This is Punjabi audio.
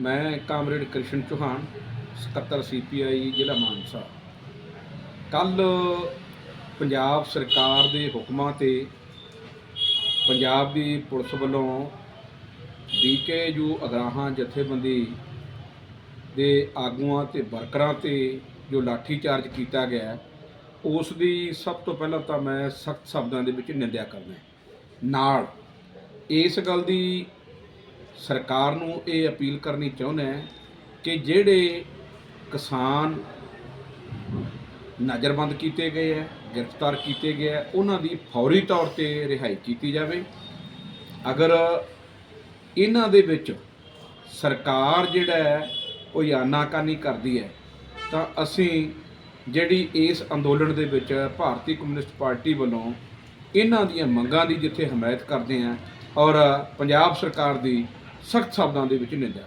ਮੈਂ ਕਾਮਰੇਡ ਕ੍ਰਿਸ਼ਨ ਚੌਹਾਨ, ਸਕੱਤਰ ਸੀਪੀਆਈ ਜ਼ਿਲ੍ਹਾ ਮਾਨਸਾ। ਕੱਲ ਪੰਜਾਬ ਸਰਕਾਰ ਦੇ ਹੁਕਮਾਂ ਤੇ ਪੰਜਾਬ ਦੀ ਪੁਲਿਸ ਵੱਲੋਂ ਡੀਕੇਯੂ ਅਗਰਾਹਾਂ ਜਥੇਬੰਦੀ ਦੇ ਆਗੂਆਂ ਤੇ ਵਰਕਰਾਂ ਤੇ ਜੋ ਲਾਠੀ ਚਾਰਜ ਕੀਤਾ ਗਿਆ, ਉਸ ਦੀ ਸਭ ਤੋਂ ਪਹਿਲਾਂ ਤਾਂ ਮੈਂ ਸਖਤ ਸ਼ਬਦਾਂ ਦੇ ਵਿੱਚ ਨਿੰਦਿਆ ਕਰਦਾ ਨਾਲ ਇਸ ਗੱਲ ਦੀ ਸਰਕਾਰ ਨੂੰ ਇਹ ਅਪੀਲ ਕਰਨੀ ਚਾਹੁੰਦਾ ਕਿ ਜਿਹੜੇ ਕਿਸਾਨ ਨਜ਼ਰਬੰਦ ਕੀਤੇ ਗਏ ਹੈ, ਗ੍ਰਿਫਤਾਰ ਕੀਤੇ ਗਏ ਹੈ, ਉਹਨਾਂ ਦੀ ਫੌਰੀ ਤੌਰ ਤੇ ਰਿਹਾਈ ਕੀਤੀ ਜਾਵੇ। ਅਗਰ ਇਹਨਾਂ ਦੇ ਵਿੱਚ ਸਰਕਾਰ ਜਿਹੜਾ ਹੈ, ਉਹ ਯਾਨਾਕਾਨੀ ਕਰਦੀ ਹੈ, ਤਾਂ ਅਸੀਂ ਜਿਹੜੀ ਇਸ ਅੰਦੋਲਨ ਦੇ ਵਿੱਚ ਭਾਰਤੀ ਕਮਿਊਨਿਸਟ ਪਾਰਟੀ ਵੱਲੋਂ ਇਹਨਾਂ ਦੀਆਂ ਮੰਗਾਂ ਦੀ ਜਿੱਥੇ ਹਮਾਇਤ ਕਰਦੇ ਹਾਂ ਔਰ ਪੰਜਾਬ ਸਰਕਾਰ ਦੀ ਸਖਤ ਸ਼ਬਦਾਂ ਦੇ ਵਿੱਚ ਨਿੰਦਿਆ।